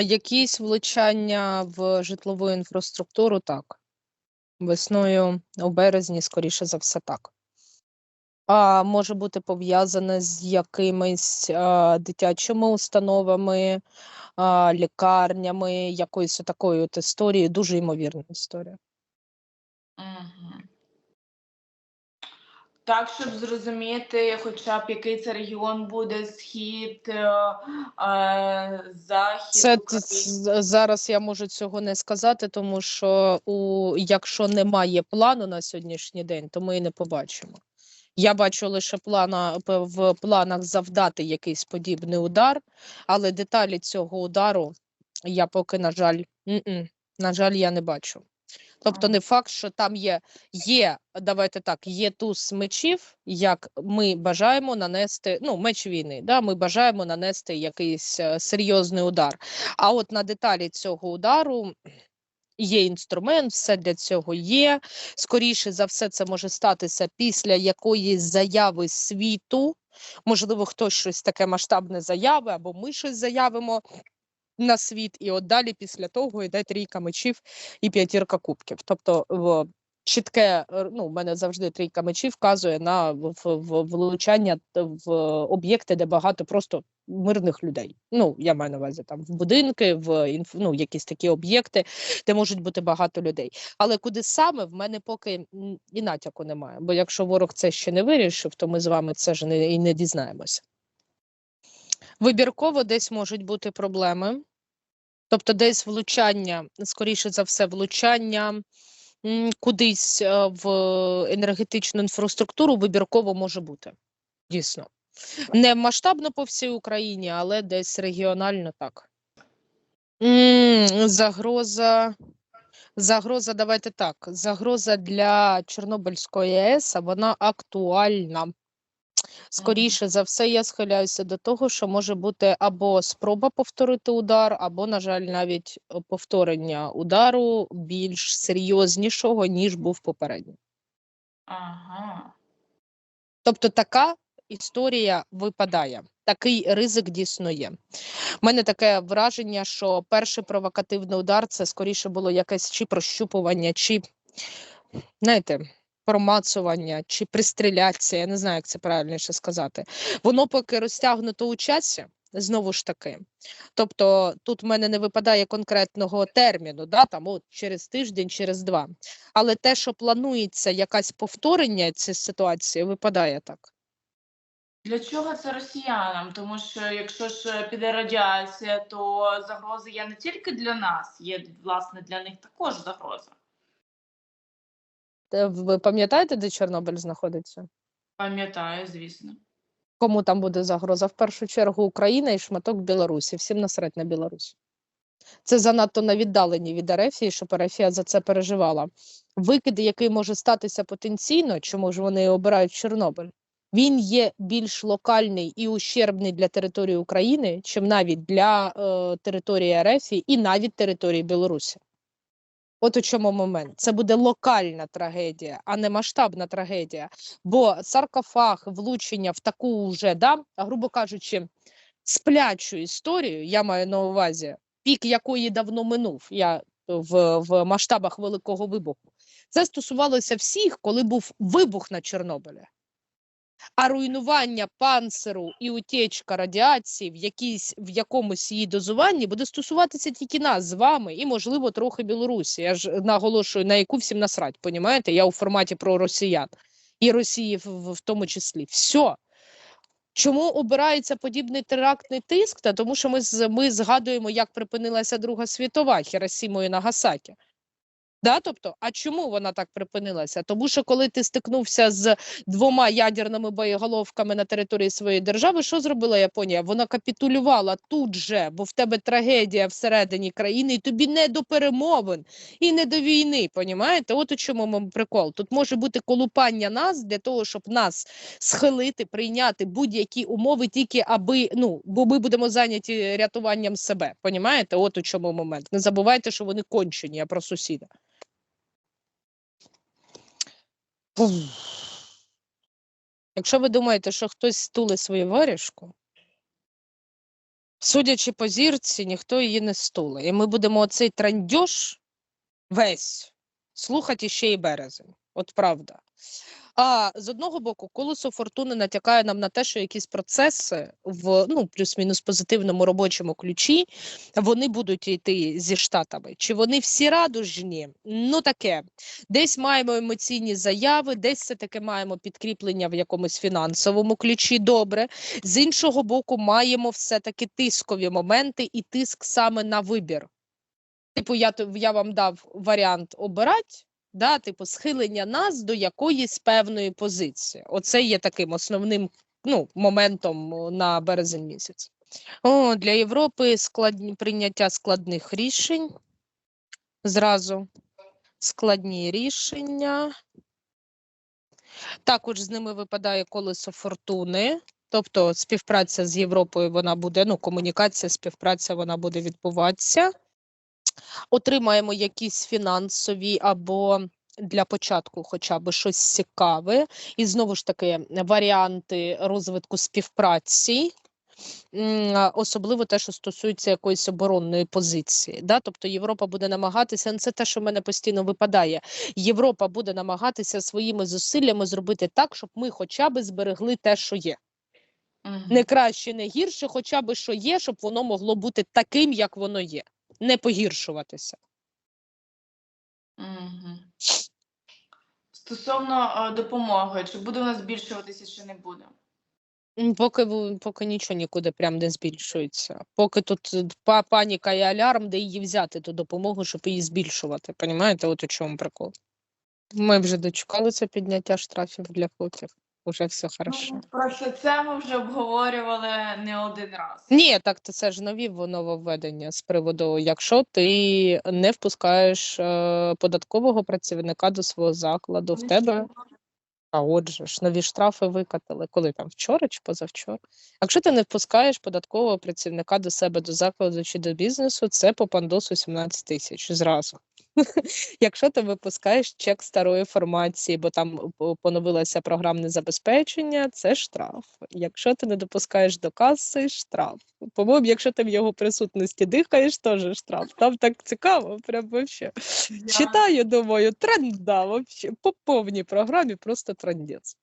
Якісь влучання в житлову інфраструктуру, так. Весною у березні, скоріше за все, так. А може бути пов'язане з якимись а, дитячими установами, а, лікарнями, якоюсь такою от історією, дуже ймовірна історія. Угу. Так, щоб зрозуміти, хоча б який це регіон буде схід, е, е, захід. Це т- зараз я можу цього не сказати, тому що у якщо немає плану на сьогоднішній день, то ми і не побачимо. Я бачу лише плана п- в планах завдати якийсь подібний удар, але деталі цього удару я поки, на жаль, м-м, на жаль, я не бачу. Тобто, не факт, що там є, є, давайте так, є туз мечів, як ми бажаємо нанести, ну, меч війни, да, ми бажаємо нанести якийсь е, серйозний удар. А от на деталі цього удару є інструмент, все для цього є. Скоріше за все, це може статися після якоїсь заяви світу. Можливо, хтось щось таке масштабне заяви, або ми щось заявимо на світ, і от далі після того йде трійка мечів і п'ятірка кубків. Тобто в чітке, ну, в мене завжди трійка мечів вказує на в, в, влучання в об'єкти, де багато просто мирних людей. Ну, я маю на увазі там в будинки, в ну, якісь такі об'єкти, де можуть бути багато людей. Але куди саме в мене поки і натяку немає. Бо якщо ворог це ще не вирішив, то ми з вами це ж не, і не дізнаємося. Вибірково десь можуть бути проблеми. Тобто десь влучання, скоріше за все, влучання кудись е, в енергетичну інфраструктуру вибірково може бути. Дійсно. Не масштабно по всій Україні, але десь регіонально так. Загроза. Загроза, давайте так. Загроза для Чорнобильської АЕС, вона актуальна. Скоріше за все, я схиляюся до того, що може бути або спроба повторити удар, або, на жаль, навіть е, повторення удару більш серйознішого, ніж був попередній. Ага. Тобто така історія випадає, такий ризик дійсно є. У мене таке враження, що перший провокативний удар це скоріше було якесь чи прощупування, чи, знаєте, промацування, чи пристріляція, я не знаю, як це правильніше сказати. Воно поки розтягнуто у часі, знову ж таки. Тобто тут в мене не випадає конкретного терміну, да, там от через тиждень, через два. Але те, що планується якась повторення цієї ситуації, випадає так. Для чого це росіянам? Тому що якщо ж піде радіація, то загрози є не тільки для нас, є власне для них також загроза. Ви пам'ятаєте, де Чорнобиль знаходиться? Пам'ятаю, звісно. Кому там буде загроза? В першу чергу Україна і шматок Білорусі. Всім насрать на Білорусь. Це занадто на віддалені від Ерефії, щоб Ерефія за це переживала. Викид, який може статися потенційно, чому ж вони обирають Чорнобиль, він є більш локальний і ущербний для території України, чим навіть для е, території Ерефії і навіть території Білорусі. От у чому момент. Це буде локальна трагедія, а не масштабна трагедія. Бо саркофаг, влучення в таку вже, да, грубо кажучи, сплячу історію, я маю на увазі, пік якої давно минув я в, в масштабах Великого вибуху. Це стосувалося всіх, коли був вибух на Чорнобилі. А руйнування панциру і утечка радіації в, якійсь, в якомусь її дозуванні буде стосуватися тільки нас з вами і, можливо, трохи Білорусі. Я ж наголошую, на яку всім насрать, понімаєте? Я у форматі про росіян і Росії в, в, тому числі. Все. Чому обирається подібний терактний тиск? Та тому що ми, ми згадуємо, як припинилася Друга світова Хіросіму і Нагасакі. Да? Тобто, а чому вона так припинилася? Тому що коли ти стикнувся з двома ядерними боєголовками на території своєї держави, що зробила Японія? Вона капітулювала тут же, бо в тебе трагедія всередині країни, і тобі не до перемовин і не до війни. Понімаєте? От у чому мом- прикол. Тут може бути колупання нас для того, щоб нас схилити, прийняти будь-які умови, тільки аби ну, бо ми будемо зайняті рятуванням себе. Понімаєте? От у чому момент. Не забувайте, що вони кончені, я про сусіда. Якщо ви думаєте, що хтось стуле свою варішку, судячи по зірці, ніхто її не стуле. І ми будемо оцей трандьош весь слухати ще й березень. От правда. А з одного боку, колесо фортуни натякає нам на те, що якісь процеси в ну плюс-мінус позитивному робочому ключі вони будуть йти зі штатами. Чи вони всі радужні? Ну таке. Десь маємо емоційні заяви, десь все таки маємо підкріплення в якомусь фінансовому ключі. Добре. З іншого боку, маємо все-таки тискові моменти і тиск саме на вибір. Типу, я, я вам дав варіант обирати, да, типу, схилення нас до якоїсь певної позиції. Оце є таким основним ну, моментом на березень місяць. О, для Європи складні, прийняття складних рішень. Зразу складні рішення. Також з ними випадає колесо фортуни. Тобто співпраця з Європою вона буде, ну, комунікація, співпраця вона буде відбуватися. Отримаємо якісь фінансові або для початку хоча б щось цікаве. І знову ж таки варіанти розвитку співпраці. Особливо те, що стосується якоїсь оборонної позиції. Да? Тобто Європа буде намагатися, ну, це те, що в мене постійно випадає. Європа буде намагатися своїми зусиллями зробити так, щоб ми хоча б зберегли те, що є. Не краще, не гірше, хоча б що є, щоб воно могло бути таким, як воно є, не погіршуватися. Мгм. Стосовно е, допомоги, чи буде у нас збільшуватися, чи не буде? Поки поки нічого нікуди прям не збільшується. Поки тут е, паніка і алярм, де її взяти ту допомогу, щоб її збільшувати. Понімаєте, от у чому прикол. Ми вже дочекалися підняття штрафів для флотів. Уже все хорошо. Ну, про все це ми вже обговорювали не один раз. Ні, так то це ж нові нововведення з приводу, якщо ти не впускаєш е, податкового працівника до свого закладу, в Ну, тебе А отже ж, нові штрафи викатали. Коли там вчора чи позавчора? Якщо ти не впускаєш податкового працівника до себе до закладу чи до бізнесу, це по пандосу 17 тисяч зразу. Якщо ти випускаєш чек старої формації, бо там поновилося програмне забезпечення, це штраф. Якщо ти не допускаєш до каси, штраф. По-моєму, якщо ти в його присутності дихаєш, теж штраф. Там так цікаво, прям вообще. Я- Читаю, думаю, тренда вообще по повній програмі, просто трендець.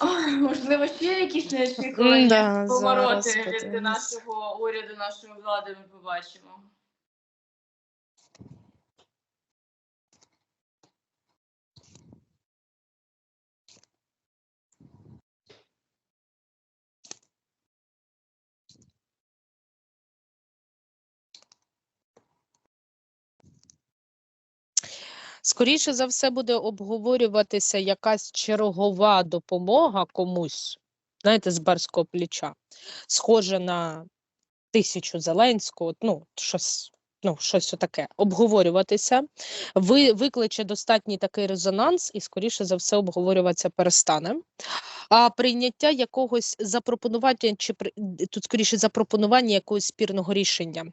Ой, можливо, ще якісь неочікувані М-да, повороти зараз від нашого уряду, нашої влади ми побачимо. Скоріше за все буде обговорюватися якась чергова допомога комусь, знаєте, з барського плеча, схоже на тисячу Зеленського, ну, щось, ну, щось таке, обговорюватися, ви, викличе достатній такий резонанс, і, скоріше за все, обговорюватися перестане. А прийняття якогось запропонування, чи тут скоріше запропонування якогось спірного рішення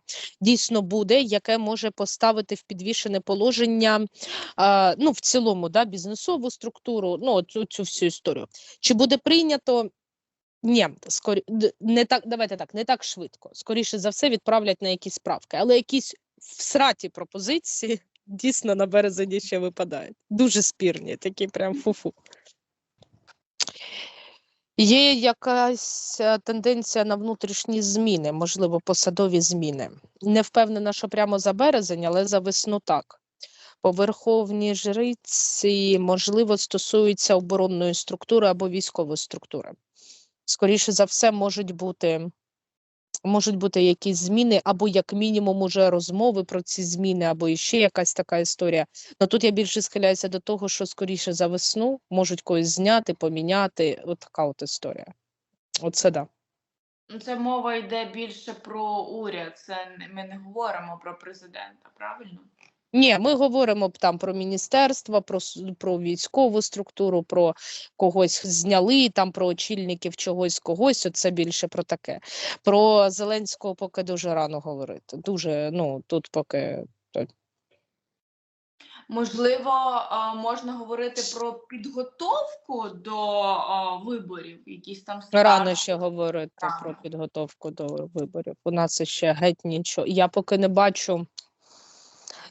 дійсно буде, яке може поставити в підвішене положення а, ну, в цілому, да, бізнесову структуру, ну, цю, цю всю історію. Чи буде прийнято? Ні, скорі... не так, давайте так, не так швидко. Скоріше за все, відправлять на якісь правки, але якісь всраті пропозиції дійсно на березені ще випадають. Дуже спірні, такі прям фу-фу. Є якась е, тенденція на внутрішні зміни, можливо, посадові зміни. Не впевнена, що прямо за березень, але за весну так. По верховній жриці, можливо, стосується оборонної структури або військової структури. Скоріше за все, можуть бути, можуть бути якісь зміни, або як мінімум уже розмови про ці зміни, або іще якась така історія. Ну тут я більше схиляюся до того, що скоріше за весну можуть когось зняти, поміняти. От така от історія. Оце да. Ну, Це мова йде більше про уряд. Це ми не говоримо про президента, правильно? Ні, ми говоримо там про міністерства, про, про військову структуру, про когось зняли, там про очільників чогось когось. Оце більше про таке. Про Зеленського поки дуже рано говорити. Дуже, ну тут поки Можливо, можна говорити про підготовку до виборів, якісь там Рано ще говорити про підготовку до виборів. У нас ще геть нічого. Я поки не бачу.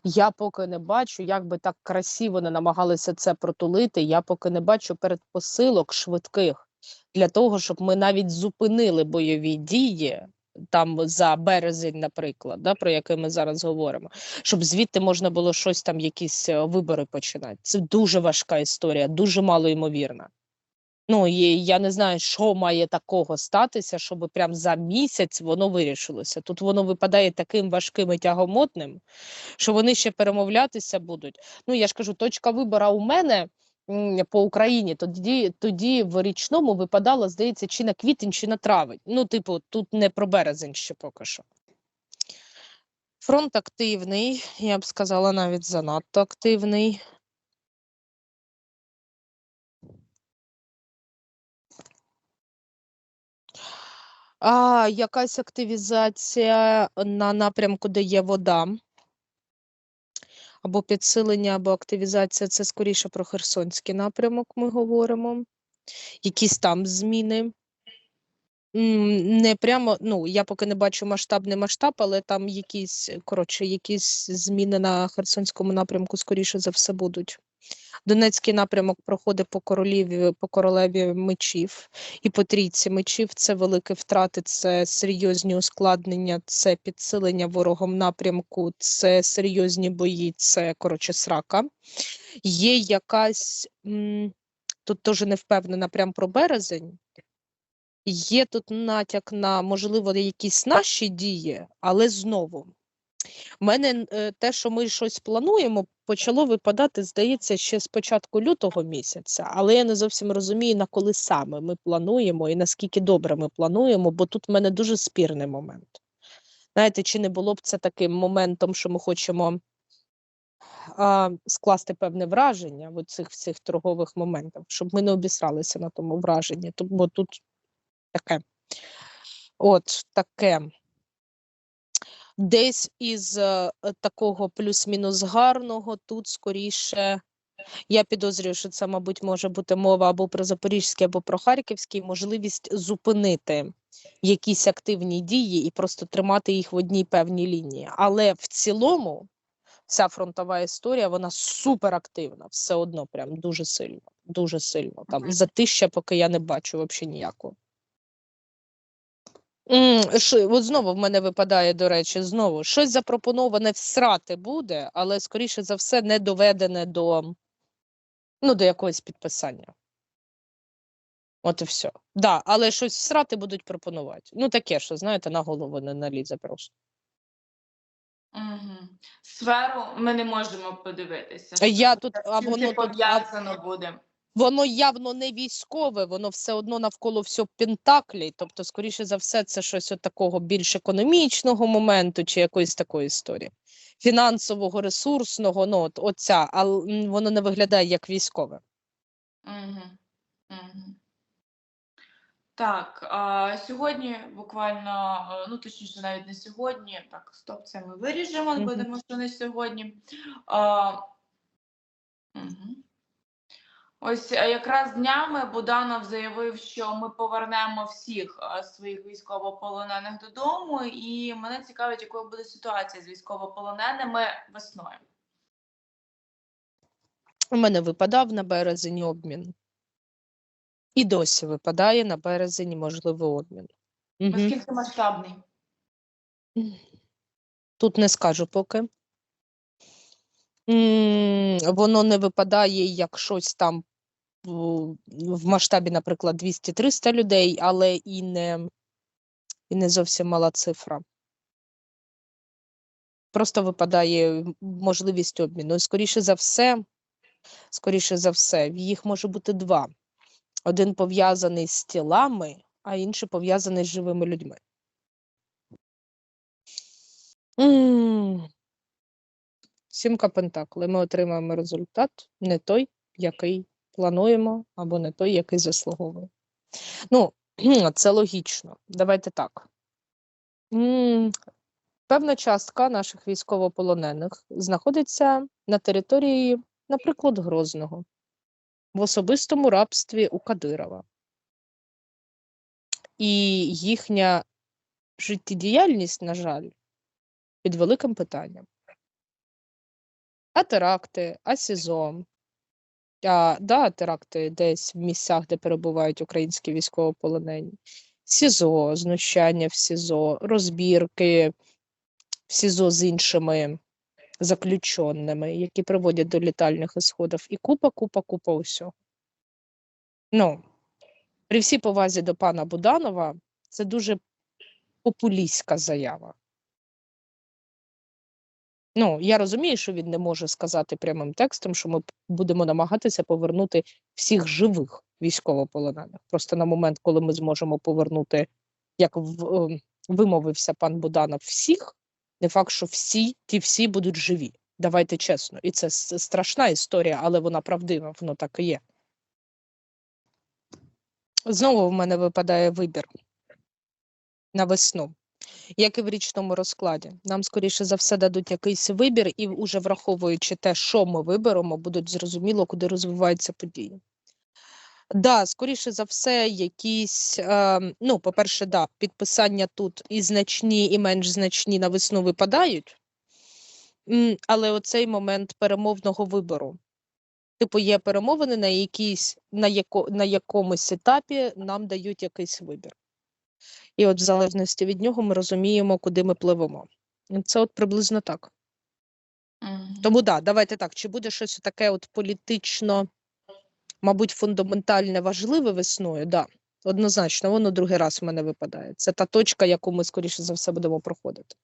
Я поки не бачу, як би так красиво не намагалися це протулити. Я поки не бачу передпосилок швидких для того, щоб ми навіть зупинили бойові дії там за березень, наприклад, да, про який ми зараз говоримо, щоб звідти можна було щось там, якісь е, вибори починати. Це дуже важка історія, дуже мало ймовірна. Ну, і я не знаю, що має такого статися, щоб прям за місяць воно вирішилося. Тут воно випадає таким важким і тягомотним, що вони ще перемовлятися будуть. Ну, я ж кажу, точка вибору у мене по Україні тоді, тоді в річному випадало, здається, чи на квітень, чи на травень. Ну, типу, тут не про березень ще поки що. Фронт активний, я б сказала, навіть занадто активний. А, якась активізація на напрямку, де є вода. Або підсилення, або активізація це скоріше про Херсонський напрямок ми говоримо. Якісь там зміни. Не прямо, ну, я поки не бачу масштаб, не масштаб, але там якісь, коротше, якісь зміни на Херсонському напрямку, скоріше за все, будуть. Донецький напрямок проходить по короліві, по королеві мечів і по трійці мечів. Це великі втрати, це серйозні ускладнення, це підсилення ворогом напрямку, це серйозні бої, це коротше срака. Є якась тут теж не впевнена прям про березень. Є тут натяк на можливо якісь наші дії, але знову. У мене е, те, що ми щось плануємо, почало випадати, здається, ще з початку лютого місяця, але я не зовсім розумію, на коли саме ми плануємо і наскільки добре ми плануємо, бо тут в мене дуже спірний момент. Знаєте, чи не було б це таким моментом, що ми хочемо а, скласти певне враження в цих всіх торгових моментах, щоб ми не обісралися на тому враженні, бо тут таке. От таке. Десь із е, е, такого плюс-мінус гарного, тут скоріше, я підозрюю, що це, мабуть, може бути мова або про Запорізький, або про Харківський, можливість зупинити якісь активні дії і просто тримати їх в одній певній лінії. Але в цілому ця фронтова історія, вона суперактивна, все одно, прям дуже сильно, дуже сильно. Там затища, поки я не бачу взагалі ніякого. М, ши- От знову в мене випадає, до речі, знову щось запропоноване всрати буде, але скоріше за все не доведене до, ну, до якогось підписання. От і все. Да, але щось всрати будуть пропонувати. Ну, таке, що, знаєте, на голову не налізе просто. Угу. Сферу ми не можемо подивитися. Я тут- це- а з чим тут- пов'язано буде. Воно явно не військове, воно все одно навколо всього пентаклі. Тобто, скоріше за все, це щось от такого більш економічного моменту чи якоїсь такої історії. Фінансового, ресурсного, ну от оця, але воно не виглядає як військове. Угу. Угу. Так, а, сьогодні буквально, ну точніше, навіть не сьогодні. Так, стоп, це ми виріжемо, будемо, що не сьогодні. А, угу. Ось е, якраз днями Буданов заявив, що ми повернемо всіх е, своїх військовополонених додому, і мене цікавить, якою буде ситуація з військовополоненими весною. У мене випадав на березень обмін. І досі випадає на березень можливий обмін. Наскільки масштабний? Тут не скажу поки. Воно не випадає як щось там в масштабі, наприклад, 200-300 людей, але і не, і не зовсім мала цифра. Просто випадає можливість обміну. Скоріше за все, скоріше за все, їх може бути два. Один пов'язаний з тілами, а інший пов'язаний з живими людьми. Сімка Пентаклей. Ми отримаємо результат не той, який плануємо, або не той, який заслуговує. Ну, це логічно. Давайте так. Певна частка наших військовополонених знаходиться на території, наприклад, Грозного, в особистому рабстві у Кадирова. І їхня життєдіяльність, на жаль, під великим питанням. А теракти, а СІЗО, а, да, теракти десь в місцях, де перебувають українські військовополонені. СІЗО, знущання в СІЗО, розбірки в СІЗО з іншими заключеними, які приводять до літальних ісходів. І купа, купа, купа усього. Ну, при всій повазі до пана Буданова, це дуже популістська заява. Ну, я розумію, що він не може сказати прямим текстом, що ми будемо намагатися повернути всіх живих військовополонених. Просто на момент, коли ми зможемо повернути, як в, ем, вимовився пан Буданов, всіх, не факт, що всі ті всі будуть живі. Давайте чесно. І це страшна історія, але вона правдива, воно так і є. Знову в мене випадає вибір на весну, як і в річному розкладі. Нам, скоріше за все, дадуть якийсь вибір, і уже враховуючи те, що ми виберемо, будуть зрозуміло, куди розвиваються події. Да, скоріше за все, якісь, е, ну, по-перше, да, підписання тут і значні, і менш значні на весну випадають, але оцей момент перемовного вибору. Типу, є перемовини на якійсь, на, яко, на якомусь етапі нам дають якийсь вибір. І от в залежності від нього ми розуміємо, куди ми пливемо. Це от приблизно так. Мгм. Тому да, давайте так. Чи буде щось таке от політично, мабуть, фундаментальне важливе весною? Да, однозначно, воно другий раз в мене випадає. Це та точка, яку ми, скоріше за все, будемо проходити.